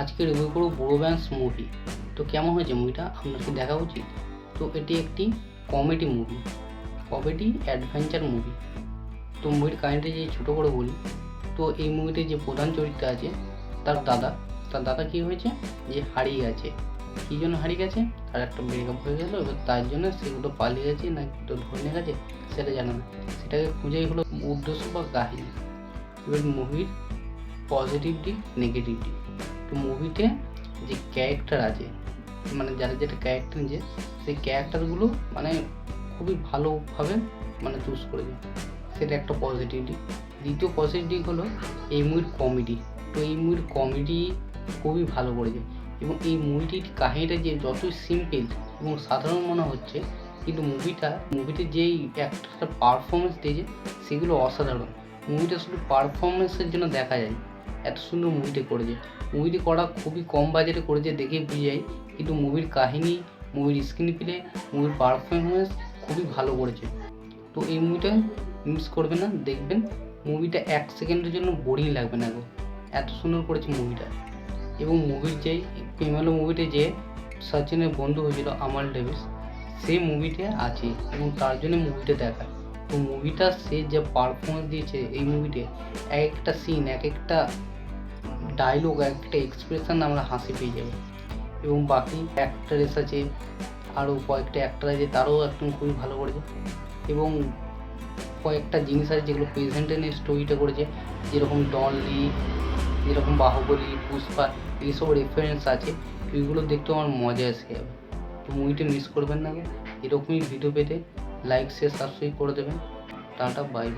আজকে রিভিউ করব বড়ো ব্যান্স মুভি তো কেমন হয়েছে মুভিটা আপনাকে দেখা উচিত তো এটি একটি comedy movie comedy adventure movie তো মুভির কাহিনিটা যে ছোটো করে বলি, তো এই মুভিতে যে প্রধান চরিত্র আছে, তার দাদা। তার দাদা কী হয়েছে? যে হারিয়ে গেছে। কী জন্য হারিয়ে গেছে? তার একটা ব্রেকআপ হয়ে গেলো, এবার তার জন্য সেগুলো পালিয়ে গেছে না তো ধরে নিয়ে গেছে, সেটা জানে না। সেটাকে খুঁজেই হলো উদ্দেশ্য বা কাহিনী। এবার মুভির পজিটিভ দিক নেগেটিভ দিক তো মুভিতে যে ক্যারেক্টার আছে মানে যারা যেটা ক্যারেক্টার নিয়েছে, সেই ক্যারেক্টারগুলো মানে খুবই ভালোভাবে মানে চুজ করেছে। সেটা একটা পজিটিভ দ্বিতীয় পজিটিভ দিক হলো এই মুভির কমেডি তো এই মুভির কমেডি খুবই ভালো করেছে। এবং এই মুভিটির কাহিনীটা যে যতই সিম্পল এবং সাধারণ মনে হচ্ছে, কিন্তু মুভিটা মুভিতে যেই একটা পারফরমেন্স দিয়েছে, সেগুলো অসাধারণ। মুভিটা শুধু পারফরমেন্সের জন্য দেখা যায় এত সুন্দর মুভিটি করেছে। মুভিটি করা খুবই কম বাজেটে করেছে দেখে বুঝে যায়। কিন্তু মুভির কাহিনী মুভির স্ক্রিন প্লে মুভির পারফরমেন্স খুবই ভালো করেছে। তো এই মুভিটা মিস করবেন না, দেখবেন। মুভিটা এক সেকেন্ডের জন্য বোরিং লাগবে না গো। এত সুন্দর করেছে মুভিটা এবং মুভির যে প্রেমালো মুভিতে যে সচিনের বন্ধু হয়েছিল আমাল ডেভিস সেই মুভিতে আছে। এবং তার জন্য মুভিটা দেখায়। তো মুভিটা সে যে পারফরমেন্স দিয়েছে এই মুভিতে এক একটা সিন এক একটা ডায়লগ এক একটা এক্সপ্রেশন আমরা হাসি পেয়ে যাব। এবং বাকি অ্যাক্ট্রেস আছে আরও কয়েকটা অ্যাক্টার আছে, তারাও একদম খুবই ভালো করেছে। এবং কয়েকটা জিনিস আছে যেগুলো প্রেজেন্টে নিয়ে স্টোরিটা করেছে, যেরকম ডন লি যেরকম বাহুবলী পুষ্পা এইসব রেফারেন্স আছে এইগুলো দেখতেও আমার মজা এসে যাবে। তো মুভিটা মিস করবেন না এরকমই ভিডিও পেতে লাইক শেয়ার সাবস্ক্রাইব করে দেবেন। Tata bye